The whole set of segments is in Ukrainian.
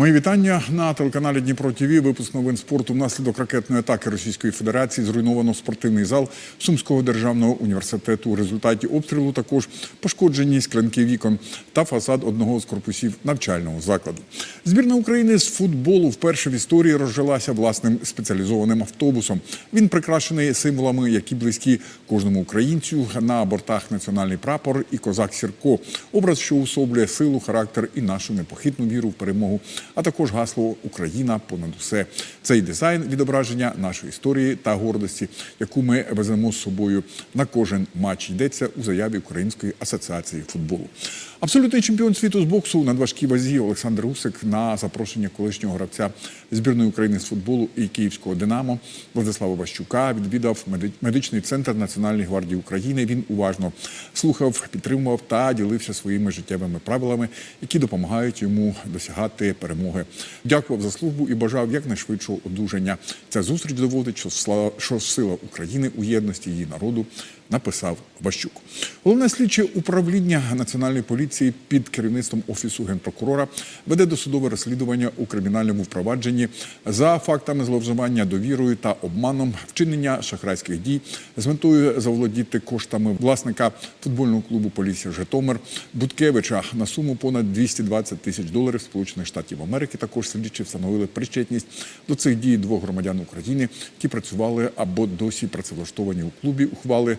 Мої вітання на телеканалі Дніпро ТВ. Випуск новин спорту. Внаслідок ракетної атаки Російської Федерації зруйновано спортивний зал Сумського державного університету. У результаті обстрілу також пошкоджені склянки вікон та фасад одного з корпусів навчального закладу. Збірна України з футболу вперше в історії розжилася власним спеціалізованим автобусом. Він прикрашений символами, які близькі кожному українцю. На бортах національний прапор і козак Сірко. Образ, що усоблює силу, характер і нашу непохитну віру в перемогу, а також гасло Україна понад усе. Цей дизайн відображення нашої історії та гордості, яку ми веземо з собою на кожен матч. Йдеться у заяві Української асоціації футболу. Абсолютний чемпіон світу з боксу на важкій вазі Олександр Усик на запрошення колишнього гравця збірної України з футболу і київського Динамо Владислава Ващука відвідав меди- медичний центр Національної гвардії України. Він уважно слухав, підтримував та ділився своїми життєвими правилами, які допомагають йому досягати перемоги. Дякував за службу і бажав якнайшвидшого одужання. Ця зустріч доводить, що сила України у єдності її народу. Написав Ващук. Головне слідче управління національної поліції під керівництвом офісу генпрокурора веде досудове розслідування у кримінальному впровадженні за фактами зловживання довірою та обманом, вчинення шахрайських дій з метою заволодіти коштами власника футбольного клубу Полісся Житомир Буткевича на суму понад 220 тисяч доларів Сполучених Штатів Америки. Також слідчі встановили причетність до цих дій двох громадян України, які працювали або досі працевлаштовані у клубі. Ухвали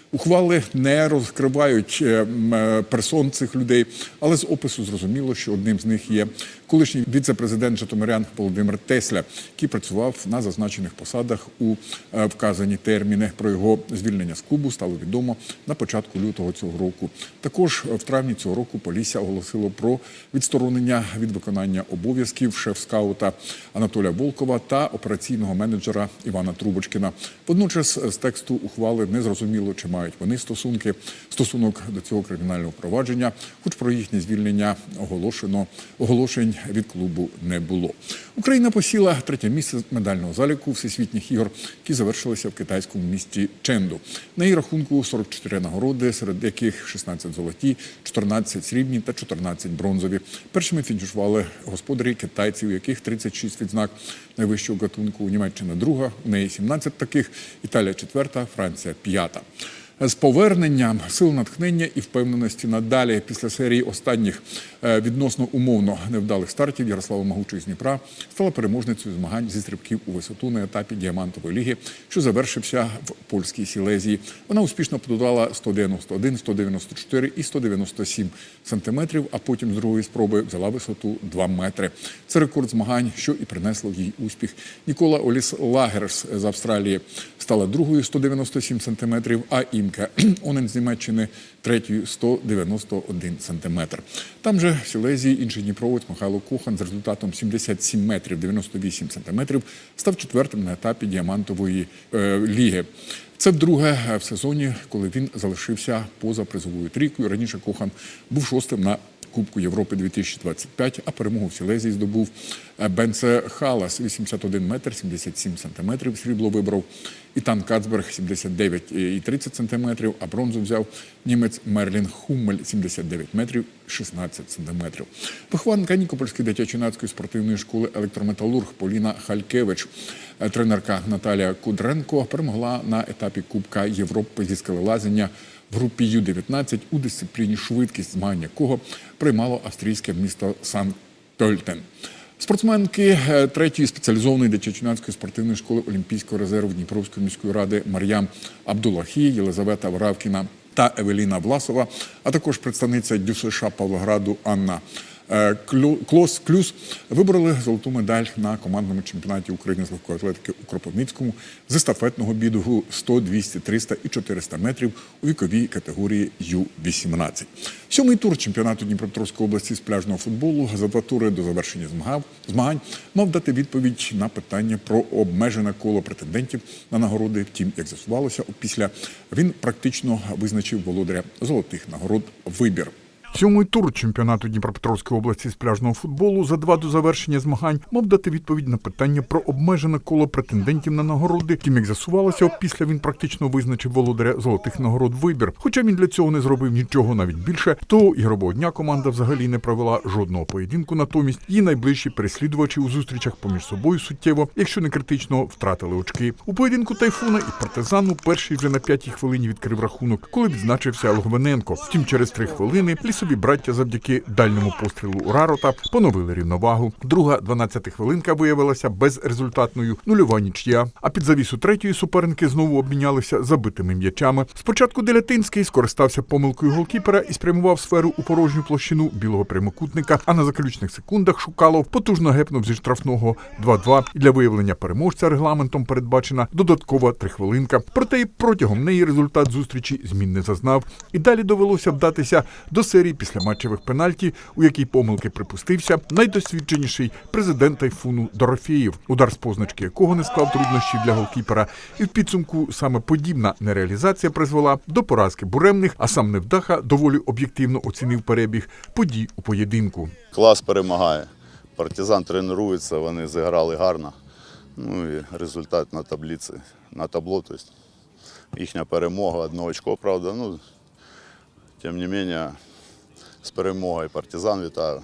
Ухвали не розкривають е, е, персон цих людей, але з опису зрозуміло, що одним з них є колишній віце-президент Житомирян Володимир Тесля, який працював на зазначених посадах у е, вказані терміни. Про його звільнення з клубу стало відомо на початку лютого цього року. Також в травні цього року Полісся оголосило про відсторонення від виконання обов'язків шеф-скаута Анатолія Волкова та операційного менеджера Івана Трубочкина. Водночас з тексту ухвали не зрозуміло, чи мають вони стосунки стосунок до цього кримінального провадження, хоч про їхнє звільнення оголошено оголошень від клубу не було. Україна посіла третє місце медального заліку всесвітніх ігор, які завершилися в китайському місті Ченду. На її рахунку 44 нагороди, серед яких 16 золоті, 14 срібні та 14 бронзові. Першими фінішували господарі китайців, у яких 36 відзнак найвищого гатунку. Німеччина друга, у неї 17 таких, Італія четверта, Франція п'ята. З поверненням сил натхнення і впевненості надалі після серії останніх е, відносно умовно невдалих стартів Ярослава Магучий з Дніпра стала переможницею змагань зі стрибків у висоту на етапі діамантової ліги, що завершився в польській Сілезії. Вона успішно подолала 191, 194 і 197 сантиметрів, а потім з другої спроби взяла висоту 2 метри. Це рекорд змагань, що і принесло їй успіх. Нікола Оліс Лагерс з Австралії стала другою 197 сантиметрів, а Імка Онен з Німеччини третьою 191 сантиметр. Там же в Сілезії інший дніпровець Михайло Кохан з результатом 77 метрів 98 сантиметрів став четвертим на етапі діамантової е, ліги. Це вдруге в сезоні, коли він залишився поза призовою трійкою. Раніше Кохан був шостим на Кубку Європи 2025, а перемогу в Сілезії здобув е, Бенце Халас 81 метр 77 сантиметрів. Срібло вибрав Ітан Кацберг 79 і 30 сантиметрів, а бронзу взяв німець Мерлін Хуммель 79 метрів 16 сантиметрів. Вихованка Нікопольської дитячо-юнацької спортивної школи електрометалург Поліна Халькевич, е, тренерка Наталія Кудренко перемогла на етапі Кубка Європи зі скелелазіння в групі Ю-19 у дисципліні швидкість, змагання кого приймало австрійське місто Сан-Тольтен. Спортсменки е, третьої спеціалізованої дитячо-юнацької спортивної школи Олімпійського резерву Дніпровської міської ради Мар'ям Абдулахі, Єлизавета Вравкіна та Евеліна Власова, а також представниця ДЮСШ Павлограду Анна Клос Клюс вибороли золоту медаль на командному чемпіонаті України з легкої атлетики у Кропивницькому з естафетного бігу 100, 200, 300 і 400 метрів у віковій категорії Ю-18. Сьомий тур чемпіонату Дніпропетровської області з пляжного футболу за два тури до завершення змагань мав дати відповідь на питання про обмежене коло претендентів на нагороди. Втім, як з'ясувалося, опісля він практично визначив володаря золотих нагород вибір. Сьомий тур чемпіонату Дніпропетровської області з пляжного футболу за два до завершення змагань мав дати відповідь на питання про обмежене коло претендентів на нагороди. Тим як з'ясувалося, після він практично визначив володаря золотих нагород вибір. Хоча він для цього не зробив нічого навіть більше, то ігрового дня команда взагалі не провела жодного поєдинку. Натомість її найближчі переслідувачі у зустрічах поміж собою суттєво, якщо не критично, втратили очки. У поєдинку тайфуна і партизану перший вже на п'ятій хвилині відкрив рахунок, коли відзначився Логвиненко. Втім, через три хвилини лісові браття завдяки дальньому пострілу Урарота поновили рівновагу. Друга 12 хвилинка виявилася безрезультатною нульова нічия. А під завісу третьої суперники знову обмінялися забитими м'ячами. Спочатку Делятинський скористався помилкою голкіпера і спрямував сферу у порожню площину білого прямокутника. А на заключних секундах Шукалов потужно гепнув зі штрафного 2-2. І для виявлення переможця регламентом передбачена додаткова трихвилинка. Проте і протягом неї результат зустрічі змін не зазнав. І далі довелося вдатися до серії післяматчевих пенальті, у якій помилки припустився найдосвідченіший президент тайфуну Дорофєєв, удар з позначки якого не склав труднощів для голкіпера. І в підсумку саме подібна нереалізація призвела до поразки буремних, а сам невдаха доволі об'єктивно оцінив перебіг подій у поєдинку. Клас перемагає. Партизан тренується, вони зіграли гарно. Ну і результат на таблиці, на табло. Тобто їхня перемога, одне очко, правда. Ну, тим не менше, з перемогою партизан вітаю.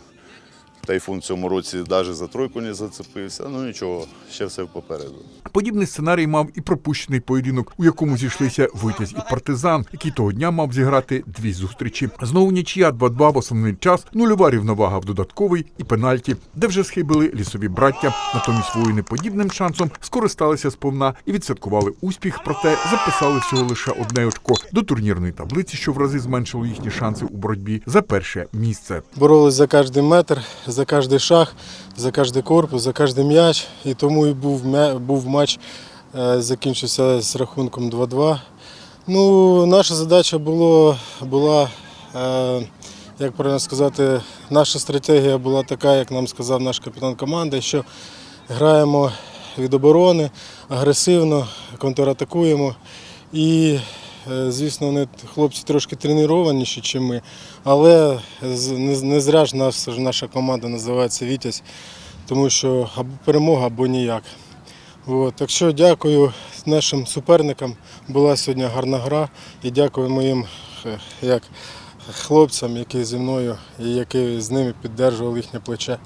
Тайфун в цьому році навіть за тройку не зацепився. Ну нічого, ще все попереду. Подібний сценарій мав і пропущений поєдинок, у якому зійшлися витязь і партизан, який того дня мав зіграти дві зустрічі. Знову нічия 2-2 в основний час, нульова рівновага в додатковий і пенальті, де вже схибили лісові браття. Натомість воїни подібним шансом скористалися сповна і відсвяткували успіх, проте записали всього лише одне очко до турнірної таблиці, що в рази зменшило їхні шанси у боротьбі за перше місце. боролись за кожен метр, за кожен шаг, за кожен корпус, за кожен м'яч. І тому і був, був матч, е, закінчився з рахунком 2-2. Ну, наша задача було, була, е, як правильно сказати, наша стратегія була така, як нам сказав наш капітан команди, що граємо від оборони агресивно, контратакуємо. І, звісно, вони хлопці трошки тренованіші, ніж ми. Але не, зря ж наша команда називається Вітязь, тому що або перемога, або ніяк. От, так що дякую нашим суперникам. Була сьогодні гарна гра. І дякую моїм е, як, хлопцям, які зі мною і які з ними підтримували їхнє плече.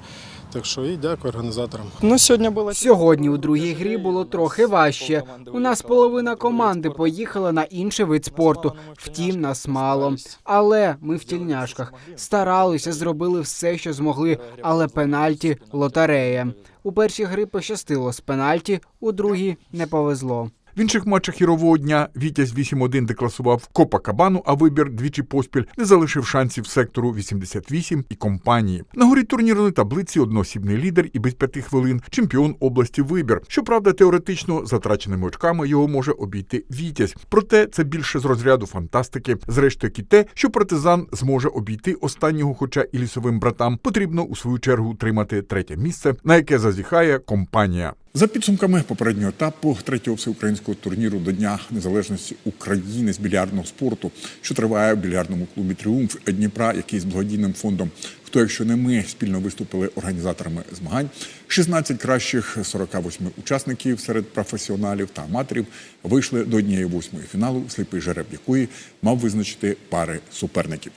Так що і дякую організаторам. Ну, сьогодні було Сьогодні у другій грі було трохи важче. У нас половина команди поїхала на інший вид спорту. Втім, нас мало. Але ми в тільняшках старалися, зробили все, що змогли. Але пенальті лотерея. У першій грі пощастило з пенальті, у другій не повезло. В інших матчах ігрового дня Вітязь 8-1 декласував Копа Кабану, а вибір двічі поспіль не залишив шансів сектору 88 і компанії. На горі турнірної таблиці одноосібний лідер і без п'яти хвилин чемпіон області вибір. Щоправда, теоретично затраченими очками його може обійти Вітязь. Проте це більше з розряду фантастики. Зрештою, як і те, що партизан зможе обійти останнього, хоча і лісовим братам потрібно у свою чергу утримати третє місце, на яке зазіхає компанія. За підсумками попереднього етапу третього всеукраїнського турніру до Дня Незалежності України з більярдного спорту, що триває у більярдному клубі Тріумф Дніпра, який з благодійним фондом Хто, якщо не ми, спільно виступили організаторами змагань. 16 кращих 48 учасників серед професіоналів та аматорів вийшли до однієї восьмої фіналу, сліпий жереб якої мав визначити пари суперників.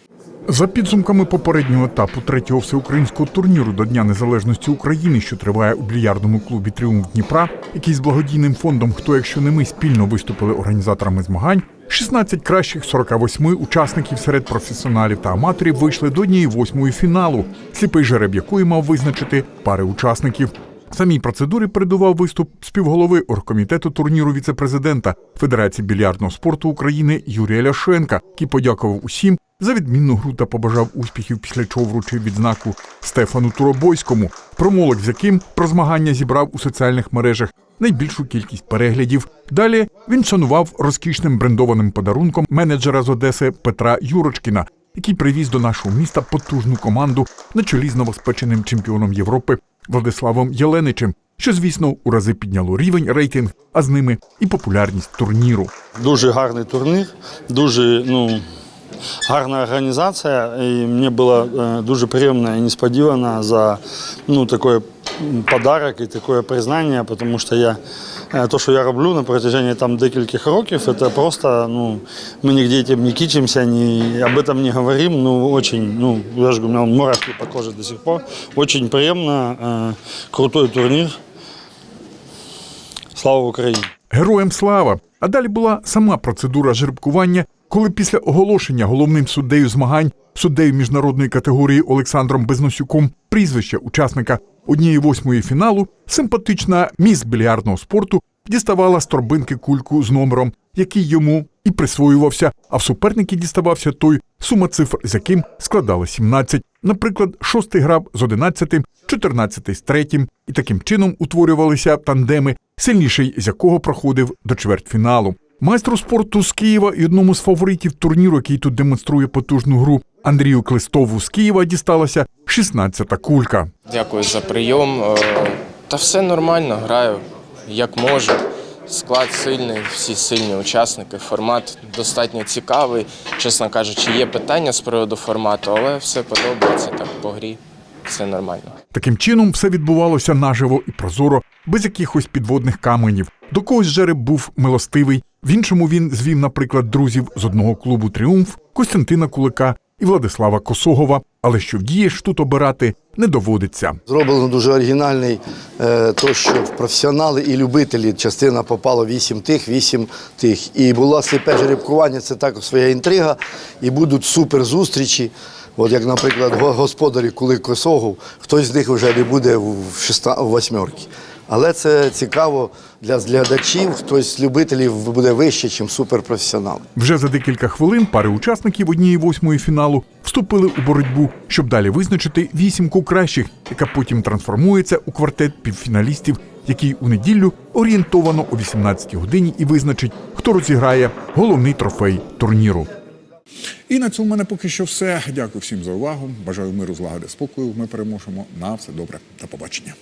За підсумками попереднього етапу третього всеукраїнського турніру до Дня Незалежності України, що триває у більярдному клубі Тріумф Дніпра, який з благодійним фондом Хто, якщо не ми спільно виступили організаторами змагань. 16 кращих 48 учасників серед професіоналів та аматорів вийшли до однієї восьмої фіналу, сліпий жереб якої мав визначити пари учасників. Самій процедурі передував виступ співголови оргкомітету турніру віцепрезидента Федерації більярдного спорту України Юрія Ляшенка, який подякував усім за відмінну гру та побажав успіхів, після чого вручив відзнаку Стефану Туробойському, промовник з яким про змагання зібрав у соціальних мережах найбільшу кількість переглядів. Далі він шанував розкішним брендованим подарунком менеджера з Одеси Петра Юрочкіна, який привіз до нашого міста потужну команду на чолі з новоспеченим чемпіоном Європи Владиславом Єленичем, що, звісно, у рази підняло рівень рейтинг, а з ними і популярність турніру. Дуже гарний турнір, дуже ну, гарна організація, і мені було е, дуже приємно і несподівано за ну, такий м, подарок і таке признання, тому що я е, то, що я роблю на протяжении там декількох років, це просто, ну, ми нігде этим не кичимося, ні, об этом не говоримо, ну, очень, ну, я ж говорю, мурашки по коже до сих пор, очень приємно, е, крутой турнір. Слава Україні! Героям слава! А далі була сама процедура жеребкування, коли після оголошення головним суддею змагань, суддею міжнародної категорії Олександром Безносюком, прізвище учасника однієї восьмої фіналу, симпатична міс більярдного спорту діставала з торбинки кульку з номером, який йому і присвоювався, а в суперники діставався той, сума цифр з яким складала 17. Наприклад, шостий грав з одинадцятим, чотирнадцятий з третім, і таким чином утворювалися тандеми, сильніший з якого проходив до чвертьфіналу. Майстру спорту з Києва і одному з фаворитів турніру, який тут демонструє потужну гру, Андрію Клистову з Києва дісталася 16-та кулька. Дякую за прийом. Е, Та все нормально, граю як можу. Склад сильний, всі сильні учасники. Формат достатньо цікавий. Чесно кажучи, є питання з приводу формату, але все подобається так по грі. Все нормально. Таким чином все відбувалося наживо і прозоро, без якихось підводних каменів. До когось жереб був милостивий. В іншому він звів, наприклад, друзів з одного клубу Тріумф Костянтина Кулика і Владислава Косогова. Але що вдієш тут обирати не доводиться. Зроблено дуже оригінальний, е, то що професіонали і любителі частина попала вісім тих, вісім тих. І була сліпе жеребкування, це також своя інтрига. І будуть супер зустрічі. От як, наприклад, господарі Кулик Косогов, хтось з них вже не буде в восьмерці. Але це цікаво для глядачів, хтось з любителів буде вище, ніж суперпрофесіонал. Вже за декілька хвилин пари учасників однієї восьмої фіналу вступили у боротьбу, щоб далі визначити вісімку кращих, яка потім трансформується у квартет півфіналістів, який у неділю орієнтовано о 18 годині і визначить, хто розіграє головний трофей турніру. І на цьому в мене поки що все. Дякую всім за увагу. Бажаю миру, злагоди, спокою. Ми переможемо. На все добре. До побачення.